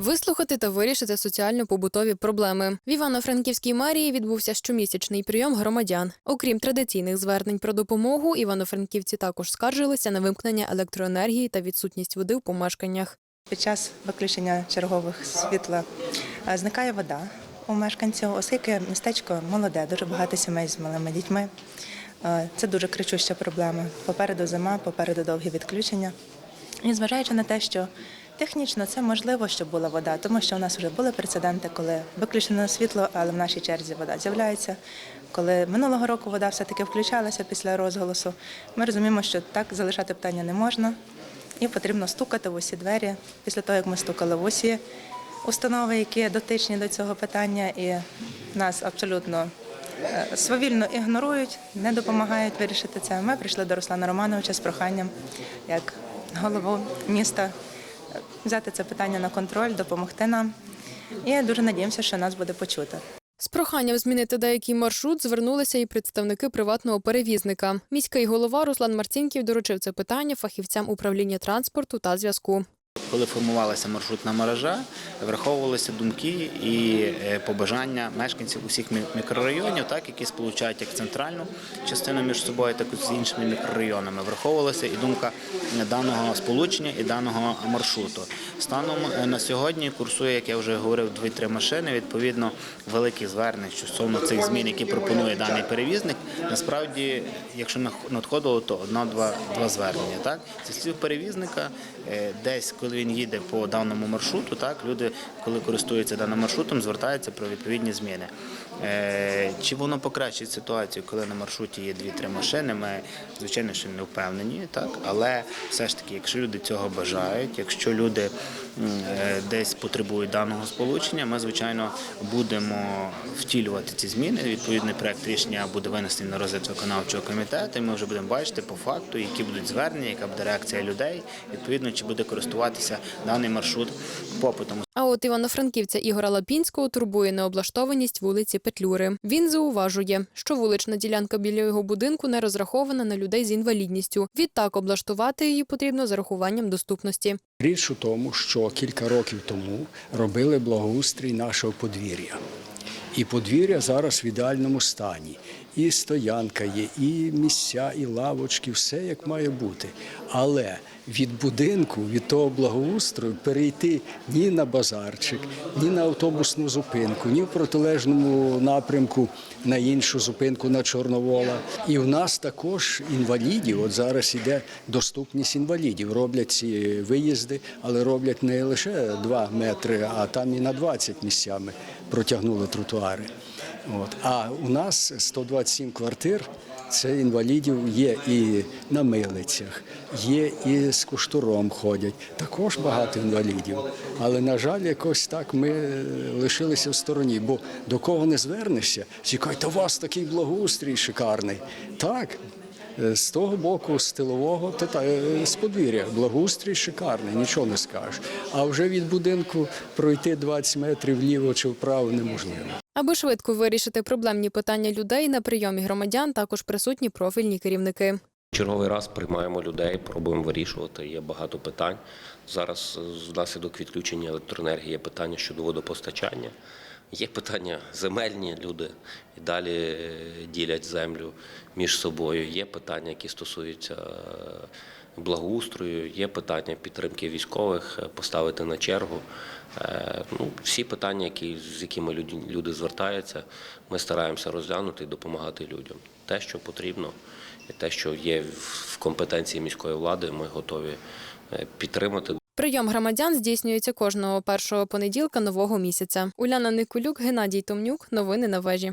Вислухати та вирішити соціально-побутові проблеми. В Івано-Франківській мерії відбувся щомісячний прийом громадян. Окрім традиційних звернень про допомогу, івано-франківці також скаржилися на вимкнення електроенергії та відсутність води в помешканнях. Під час виключення чергових світла е, зникає вода у мешканців, оскільки містечко молоде, дуже багато сімей з малими дітьми. Е, Це дуже кричуща проблема. Попереду зима, попереду довгі відключення. І зважаючи на те, що технічно це можливо, щоб була вода, тому що у нас вже були прецеденти, коли виключено світло, але в нашій черзі вода з'являється. Коли минулого року вода все-таки включалася після розголосу, ми розуміємо, що так залишати питання не можна. І потрібно стукати в усі двері. Після того, як ми стукали в усі установи, які дотичні до цього питання, і нас абсолютно е, свавільно ігнорують, не допомагають вирішити це. Ми прийшли до Руслана Романовича з проханням, як голову міста, взяти це питання на контроль, допомогти нам. І дуже надіємося, що нас буде почуто. З проханням змінити деякий маршрут звернулися і представники приватного перевізника. Міський голова Руслан Марцінків доручив це питання фахівцям управління транспорту та зв'язку. Коли формувалася маршрутна мережа, враховувалися думки і е, побажання мешканців усіх мікрорайонів, так які сполучають як центральну частину між собою, так і з іншими мікрорайонами. Враховувалася і думка даного сполучення і даного маршруту. Станом е, на сьогодні курсує, як я вже говорив, дві-три машини. Відповідно, великих звернень стосовно цих змін, які пропонує даний перевізник. Насправді, якщо надходило, то одна-два два звернення. Так зі слів перевізника, е, десь коли він їде по даному маршруту, так люди, коли користуються даним маршрутом, звертаються про відповідні зміни. Е, Чи воно покращить ситуацію, коли на маршруті є дві-три машини? Ми звичайно що не впевнені, так але все ж таки, якщо люди цього бажають, якщо люди е, десь потребують даного сполучення, ми звичайно будемо втілювати ці зміни. Відповідний проект рішення буде винесений на розгляд виконавчого комітету. і Ми вже будемо бачити по факту, які будуть звернення, яка буде реакція людей. Відповідно, чи буде користуватися даний маршрут попитом. А от івано-франківця Ігора Лапінського турбує необлаштованість вулиці Петлюри. Він зауважує, що вулична ділянка біля його будинку не розрахована на людей з інвалідністю. Відтак облаштувати її потрібно з урахуванням доступності. Річ у тому, що кілька років тому робили благоустрій нашого подвір'я. І подвір'я зараз в ідеальному стані. І стоянка є, і місця, і лавочки, все як має бути. Але від будинку, від того благоустрою перейти ні на базарчик, ні на автобусну зупинку, ні в протилежному напрямку на іншу зупинку на Чорновола. І в нас також інвалідів. От зараз іде доступність інвалідів. Роблять ці виїзди, але роблять не лише 2 метри, а там і на 20 місцями протягнули тротуари. От. А у нас 127 квартир. Це інвалідів є і на милицях, є і з куштуром ходять. Також багато інвалідів. Але, на жаль, якось так ми е, лишилися в стороні. Бо до кого не звернешся, кажуть, у вас такий благоустрій шикарний. Так, е, з того боку, з тилового, то та, е, з подвір'я, благоустрій шикарний, нічого не скажеш. А вже від будинку пройти 20 метрів вліво чи вправо неможливо. Аби швидко вирішити проблемні питання людей на прийомі громадян, також присутні профільні керівники. Черговий раз приймаємо людей, пробуємо вирішувати. Є багато питань. Зараз е, внаслідок відключення електроенергії є питання щодо водопостачання. Є питання земельні, люди і далі е, ділять землю між собою. Є питання, які стосуються е, благоустрою, є питання підтримки військових, е, поставити на чергу. Е, Ну, всі питання, які, з якими люди, люди звертаються, ми стараємося розглянути і допомагати людям. Те, що потрібно, і те, що є в компетенції міської влади, ми готові е, підтримати. Прийом громадян здійснюється кожного першого понеділка нового місяця. Уляна Никулюк, Геннадій Томнюк. Новини на вежі.